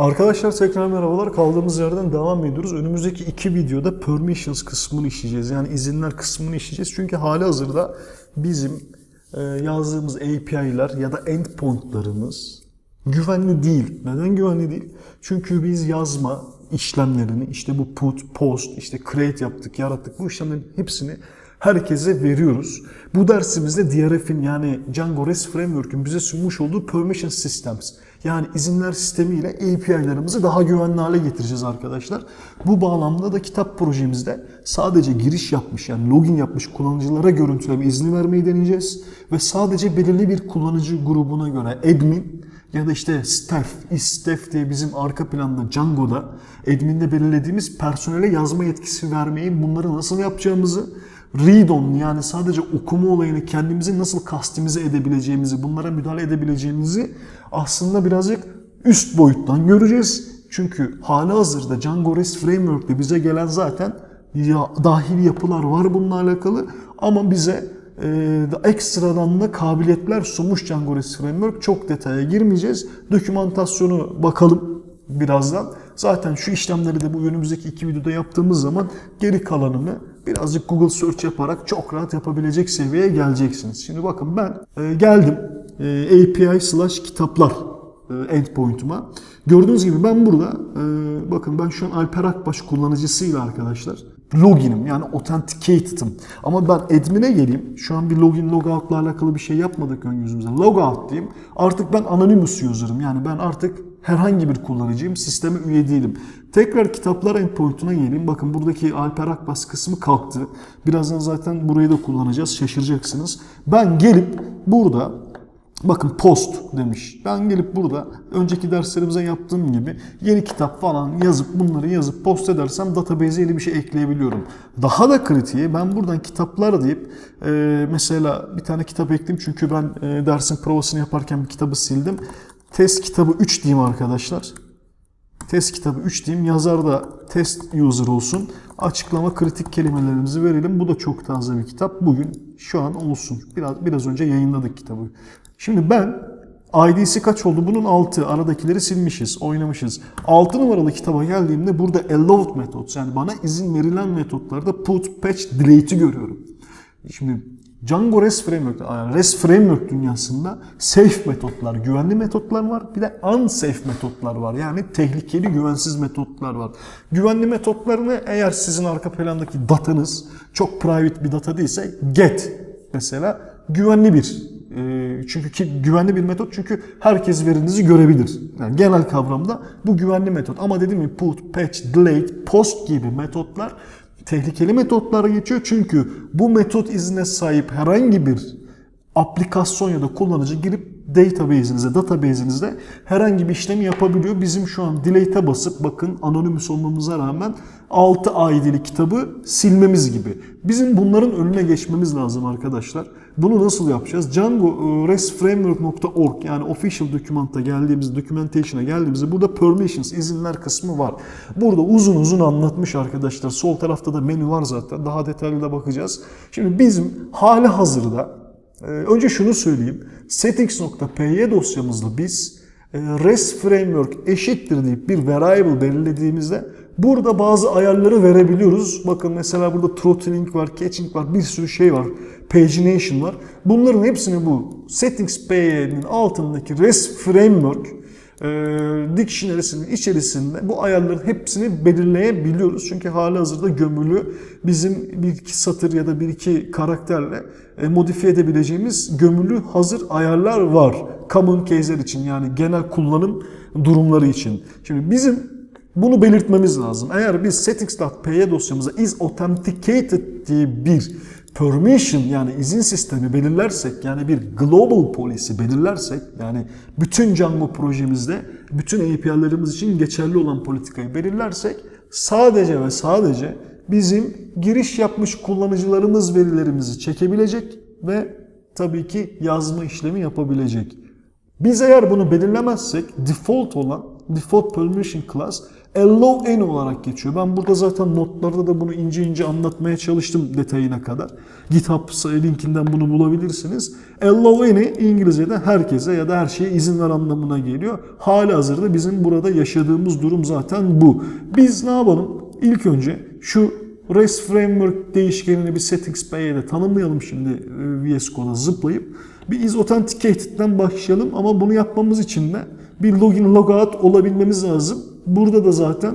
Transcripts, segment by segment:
Arkadaşlar tekrar merhabalar. Kaldığımız yerden devam ediyoruz. Önümüzdeki iki videoda permissions kısmını işleyeceğiz. Yani izinler kısmını işleyeceğiz. Çünkü hali hazırda bizim e, yazdığımız API'ler ya da endpoint'larımız güvenli değil. Neden güvenli değil? Çünkü biz yazma işlemlerini işte bu put, post, işte create yaptık, yarattık. Bu işlemlerin hepsini herkese veriyoruz. Bu dersimizde DRF'in yani Django REST Framework'ün bize sunmuş olduğu Permission Systems yani izinler sistemiyle API'larımızı daha güvenli hale getireceğiz arkadaşlar. Bu bağlamda da kitap projemizde sadece giriş yapmış yani login yapmış kullanıcılara görüntüleme izni vermeyi deneyeceğiz. Ve sadece belirli bir kullanıcı grubuna göre admin ya da işte staff, is staff diye bizim arka planda Django'da admin'de belirlediğimiz personele yazma yetkisi vermeyi bunları nasıl yapacağımızı read-on yani sadece okuma olayını kendimizi nasıl kastimize edebileceğimizi, bunlara müdahale edebileceğimizi aslında birazcık üst boyuttan göreceğiz. Çünkü hali hazırda Django REST Framework'te bize gelen zaten ya, dahil yapılar var bununla alakalı ama bize e, da ekstradan da kabiliyetler sunmuş Django REST Framework. Çok detaya girmeyeceğiz. Dokümantasyonu bakalım birazdan. Zaten şu işlemleri de bu önümüzdeki iki videoda yaptığımız zaman geri kalanını birazcık Google Search yaparak çok rahat yapabilecek seviyeye geleceksiniz. Şimdi bakın ben e, geldim e, API slash kitaplar e, endpoint'uma. Gördüğünüz gibi ben burada e, bakın ben şu an Alper Akbaş kullanıcısıyla arkadaşlar login'im yani authenticated'ım. Ama ben admin'e geleyim. Şu an bir login logout'la alakalı bir şey yapmadık ön yüzümüze. Logout diyeyim. Artık ben anonymous user'ım. Yani ben artık herhangi bir kullanıcıyım. Sisteme üye değilim. Tekrar kitaplar endpoint'una geleyim. Bakın buradaki Alper Akbas kısmı kalktı. Birazdan zaten burayı da kullanacağız. Şaşıracaksınız. Ben gelip burada Bakın post demiş. Ben gelip burada önceki derslerimize yaptığım gibi yeni kitap falan yazıp bunları yazıp post edersem database'e yeni bir şey ekleyebiliyorum. Daha da kritiği ben buradan kitaplar deyip e, mesela bir tane kitap ekleyeyim çünkü ben e, dersin provasını yaparken bir kitabı sildim. Test kitabı 3 diyeyim arkadaşlar. Test kitabı 3 diyeyim. Yazar da test user olsun. Açıklama kritik kelimelerimizi verelim. Bu da çok taze bir kitap. Bugün şu an olsun. Biraz biraz önce yayınladık kitabı. Şimdi ben ID'si kaç oldu? Bunun 6. Aradakileri silmişiz, oynamışız. 6 numaralı kitaba geldiğimde burada allowed methods yani bana izin verilen metotlarda put, patch, delete'i görüyorum. Şimdi Django REST Framework, yani REST Framework dünyasında safe metotlar, güvenli metotlar var. Bir de unsafe metotlar var. Yani tehlikeli, güvensiz metotlar var. Güvenli metotlarını eğer sizin arka plandaki datanız çok private bir data değilse get mesela güvenli bir e, çünkü ki güvenli bir metot çünkü herkes verinizi görebilir. Yani genel kavramda bu güvenli metot. Ama dediğim gibi put, patch, delete, post gibi metotlar tehlikeli metotlara geçiyor. Çünkü bu metot izine sahip herhangi bir aplikasyon ya da kullanıcı girip database'inize, database'inizde herhangi bir işlemi yapabiliyor. Bizim şu an delete'e basıp bakın anonymous olmamıza rağmen 6 ID'li kitabı silmemiz gibi. Bizim bunların önüne geçmemiz lazım arkadaşlar. Bunu nasıl yapacağız? Django e, restframework.org yani official documenta geldiğimiz, documentation'a geldiğimizde burada permissions, izinler kısmı var. Burada uzun uzun anlatmış arkadaşlar. Sol tarafta da menü var zaten. Daha detaylı da bakacağız. Şimdi bizim hali hazırda önce şunu söyleyeyim. Settings.py dosyamızda biz e, REST Framework eşittir deyip bir variable belirlediğimizde burada bazı ayarları verebiliyoruz. Bakın mesela burada throttling var, catching var, bir sürü şey var. Pagination var. Bunların hepsini bu Settings.py'nin altındaki REST Framework e, dictionary'sinin içerisinde bu ayarların hepsini belirleyebiliyoruz. Çünkü hali hazırda gömülü bizim bir iki satır ya da bir iki karakterle e, modifiye edebileceğimiz gömülü hazır ayarlar var. Common case'ler için yani genel kullanım durumları için. Şimdi bizim bunu belirtmemiz lazım. Eğer biz settings.py dosyamıza is authenticated diye bir permission yani izin sistemi belirlersek yani bir global policy belirlersek yani bütün Django projemizde bütün API'lerimiz için geçerli olan politikayı belirlersek sadece ve sadece bizim giriş yapmış kullanıcılarımız verilerimizi çekebilecek ve tabii ki yazma işlemi yapabilecek. Biz eğer bunu belirlemezsek default olan default permission class allow any olarak geçiyor. Ben burada zaten notlarda da bunu ince ince anlatmaya çalıştım detayına kadar. GitHub linkinden bunu bulabilirsiniz. Allow any İngilizce'de herkese ya da her şeye izin ver anlamına geliyor. Hali hazırda bizim burada yaşadığımız durum zaten bu. Biz ne yapalım? İlk önce şu REST Framework değişkenini bir settings paye'de tanımlayalım şimdi e, VS Code'a zıplayıp. Bir is authenticated'den başlayalım ama bunu yapmamız için de bir login logout olabilmemiz lazım. Burada da zaten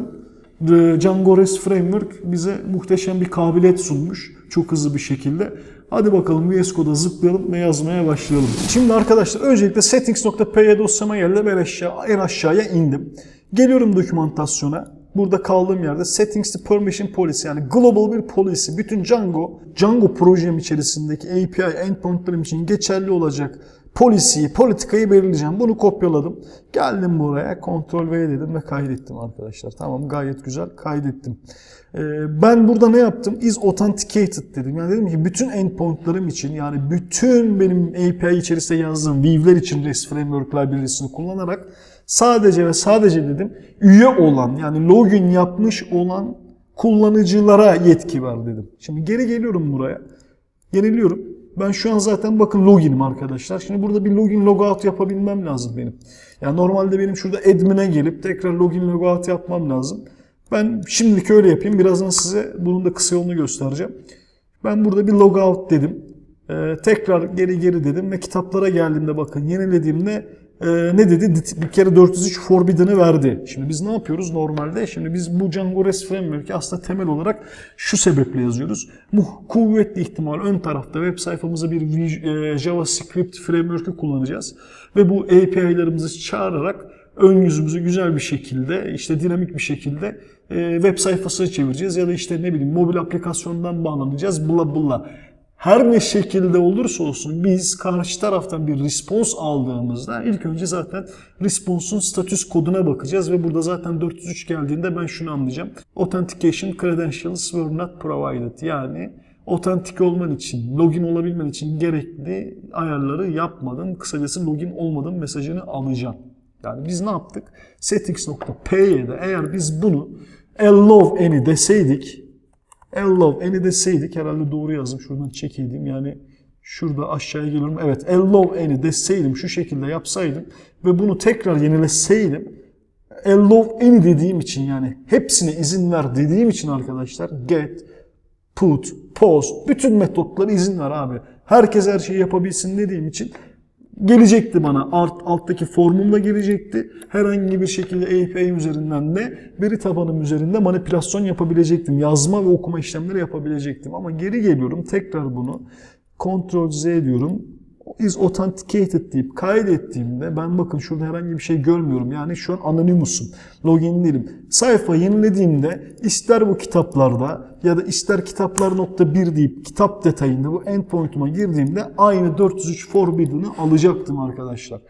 e, Django REST Framework bize muhteşem bir kabiliyet sunmuş. Çok hızlı bir şekilde. Hadi bakalım VS Code'a zıplayalım ve yazmaya başlayalım. Şimdi arkadaşlar öncelikle settings.py dosyama geldi. Ben aşağı, en aşağıya indim. Geliyorum dokümantasyona. Burada kaldığım yerde Settings to Permission Policy yani global bir policy. Bütün Django, Django projem içerisindeki API endpointlerim için geçerli olacak policy'yi, politikayı belirleyeceğim. Bunu kopyaladım. Geldim buraya, Ctrl V dedim ve kaydettim arkadaşlar. Tamam gayet güzel kaydettim. Ee, ben burada ne yaptım? Is authenticated dedim. Yani dedim ki bütün endpointlarım için yani bütün benim API içerisinde yazdığım Weave'ler için REST Framework Library'sini kullanarak sadece ve sadece dedim üye olan yani login yapmış olan kullanıcılara yetki var dedim. Şimdi geri geliyorum buraya. Yeniliyorum. Ben şu an zaten bakın loginim arkadaşlar. Şimdi burada bir login logout yapabilmem lazım benim. Yani normalde benim şurada admin'e gelip tekrar login logout yapmam lazım. Ben şimdilik öyle yapayım. Birazdan size bunun da kısa yolunu göstereceğim. Ben burada bir logout dedim. Ee, tekrar geri geri dedim ve kitaplara geldiğimde bakın yenilediğimde e, ne dedi? Bir kere 403 forbidden'ı verdi. Şimdi biz ne yapıyoruz normalde? Şimdi biz bu Django REST Framework'i aslında temel olarak şu sebeple yazıyoruz. Bu kuvvetli ihtimal ön tarafta web sayfamıza bir e, JavaScript framework'ü kullanacağız. Ve bu API'larımızı çağırarak ön yüzümüzü güzel bir şekilde, işte dinamik bir şekilde e, web sayfasına çevireceğiz. Ya da işte ne bileyim mobil aplikasyondan bağlanacağız. Bla bla. Her ne şekilde olursa olsun biz karşı taraftan bir response aldığımızda ilk önce zaten response'un status koduna bakacağız ve burada zaten 403 geldiğinde ben şunu anlayacağım. Authentication credentials were not provided. Yani otantik olman için, login olabilmen için gerekli ayarları yapmadın. Kısacası login olmadın mesajını alacağım. Yani biz ne yaptık? Settings.py'de eğer biz bunu allow any deseydik allow any deseydik herhalde doğru yazdım. Şuradan çekeydim. Yani şurada aşağıya geliyorum. Evet allow any deseydim şu şekilde yapsaydım ve bunu tekrar yenileseydim allow any dediğim için yani hepsine izin ver dediğim için arkadaşlar get, put, post bütün metotları izin ver abi. Herkes her şeyi yapabilsin dediğim için gelecekti bana. Alt, alttaki formumla gelecekti. Herhangi bir şekilde API üzerinden de veri tabanım üzerinde manipülasyon yapabilecektim. Yazma ve okuma işlemleri yapabilecektim. Ama geri geliyorum tekrar bunu Ctrl Z diyorum. Is authenticated deyip kaydettiğimde ben bakın şurada herhangi bir şey görmüyorum. Yani şu an anonymusum. Login değilim. Sayfa yenilediğimde ister bu kitaplarda ya da ister kitaplar.1 deyip kitap detayında bu endpoint'uma girdiğimde aynı 403 forbidden'ı alacaktım arkadaşlar.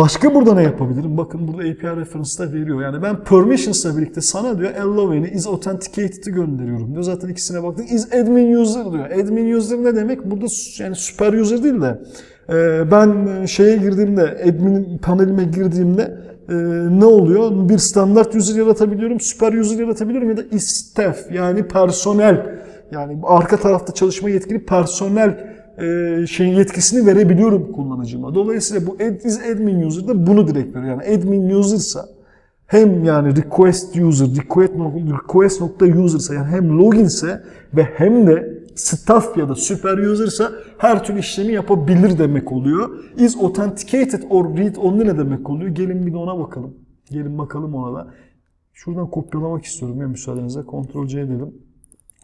Başka burada ne yapabilirim? Bakın burada API reference'da veriyor. Yani ben permissions'la birlikte sana diyor allow any is authenticated'ı gönderiyorum diyor. Zaten ikisine baktık. Is admin user diyor. Admin user ne demek? Burada yani super user değil de e, ben şeye girdiğimde admin panelime girdiğimde e, ne oluyor? Bir standart user yaratabiliyorum, süper user yaratabiliyorum ya da is staff yani personel yani arka tarafta çalışma yetkili personel e, şeyin yetkisini verebiliyorum kullanıcıma. Dolayısıyla bu is admin user da bunu direkt veriyor. Yani admin user'sa hem yani request user, request, request nokta user'sa yani hem loginse ve hem de staff ya da super user'sa her türlü işlemi yapabilir demek oluyor. Is authenticated or read only ne demek oluyor? Gelin bir de ona bakalım. Gelin bakalım ona da. Şuradan kopyalamak istiyorum ya müsaadenizle. Ctrl C dedim.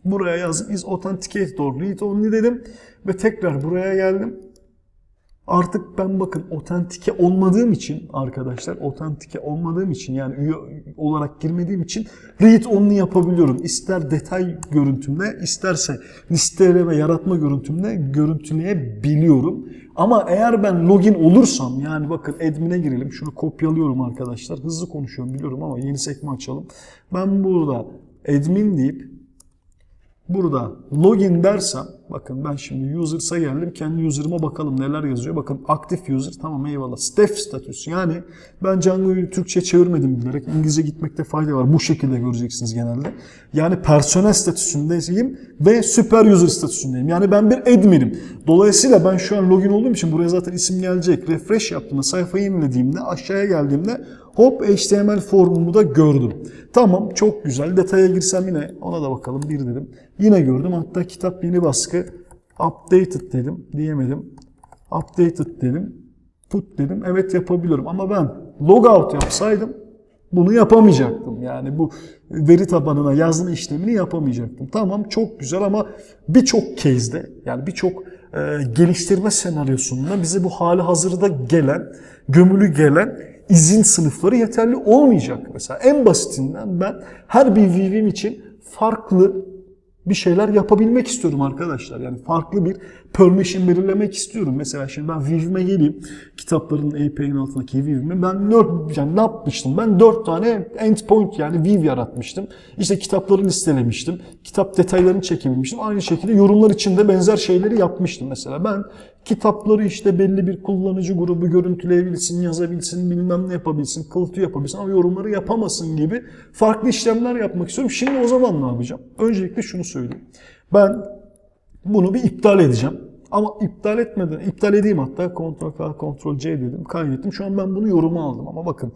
Buraya yazdım. Is authenticated or read only dedim. Ve tekrar buraya geldim. Artık ben bakın otentike olmadığım için arkadaşlar otentike olmadığım için yani üye olarak girmediğim için read only yapabiliyorum. İster detay görüntümle isterse listeleme yaratma görüntümle görüntüleyebiliyorum. Ama eğer ben login olursam yani bakın admin'e girelim. Şunu kopyalıyorum arkadaşlar. Hızlı konuşuyorum biliyorum ama yeni sekme açalım. Ben burada admin deyip burada login dersem bakın ben şimdi users'a geldim. Kendi user'ıma bakalım neler yazıyor. Bakın aktif user tamam eyvallah. Staff statüsü yani ben Django'yu Türkçe çevirmedim bilerek. İngilizce gitmekte fayda var. Bu şekilde göreceksiniz genelde. Yani personel statüsündeyim ve super user statüsündeyim. Yani ben bir admin'im. Dolayısıyla ben şu an login olduğum için buraya zaten isim gelecek. Refresh yaptığımda sayfayı yenilediğimde aşağıya geldiğimde hop HTML formumu da gördüm. Tamam çok güzel. Detaya girsem yine ona da bakalım bir dedim. Yine gördüm. Hatta kitap yeni baskı updated dedim. Diyemedim. Updated dedim. Put dedim. Evet yapabiliyorum ama ben logout yapsaydım bunu yapamayacaktım. Yani bu veri tabanına yazma işlemini yapamayacaktım. Tamam çok güzel ama birçok case'de yani birçok e, geliştirme senaryosunda bize bu hali hazırda gelen, gömülü gelen izin sınıfları yeterli olmayacak. Mesela en basitinden ben her bir VV'm için farklı bir şeyler yapabilmek istiyorum arkadaşlar. Yani farklı bir permission belirlemek istiyorum. Mesela şimdi ben Viv'ime geleyim. Kitapların API'nin altındaki Viv'ime ben dört, yani ne yapmıştım? Ben dört tane endpoint yani Viv yaratmıştım. İşte kitapları listelemiştim. Kitap detaylarını çekebilmiştim. Aynı şekilde yorumlar için de benzer şeyleri yapmıştım. Mesela ben kitapları işte belli bir kullanıcı grubu görüntüleyebilsin, yazabilsin, bilmem ne yapabilsin, kılıfı yapabilsin ama yorumları yapamasın gibi farklı işlemler yapmak istiyorum. Şimdi o zaman ne yapacağım? Öncelikle şunu söyleyeyim. Ben bunu bir iptal edeceğim. Ama iptal etmeden, iptal edeyim hatta Ctrl K, Ctrl C dedim, kaydettim. Şu an ben bunu yoruma aldım ama bakın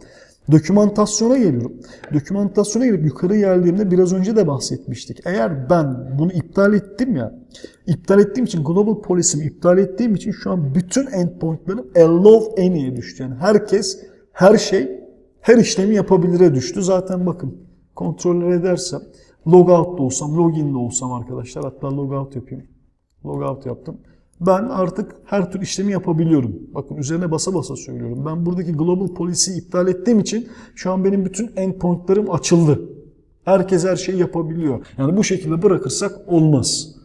dokümantasyona geliyorum. Dokümantasyona gelip yukarı geldiğimde biraz önce de bahsetmiştik. Eğer ben bunu iptal ettim ya, iptal ettiğim için global policy'mi iptal ettiğim için şu an bütün endpoint'larım allow any'ye düştü. Yani herkes, her şey, her işlemi yapabilire düştü. Zaten bakın kontrol edersem, logout da olsam, login de olsam arkadaşlar, hatta logout yapayım. Logout yaptım. Ben artık her tür işlemi yapabiliyorum. Bakın üzerine basa basa söylüyorum. Ben buradaki global policy'yi iptal ettiğim için şu an benim bütün endpoint'larım açıldı. Herkes her şeyi yapabiliyor. Yani bu şekilde bırakırsak olmaz.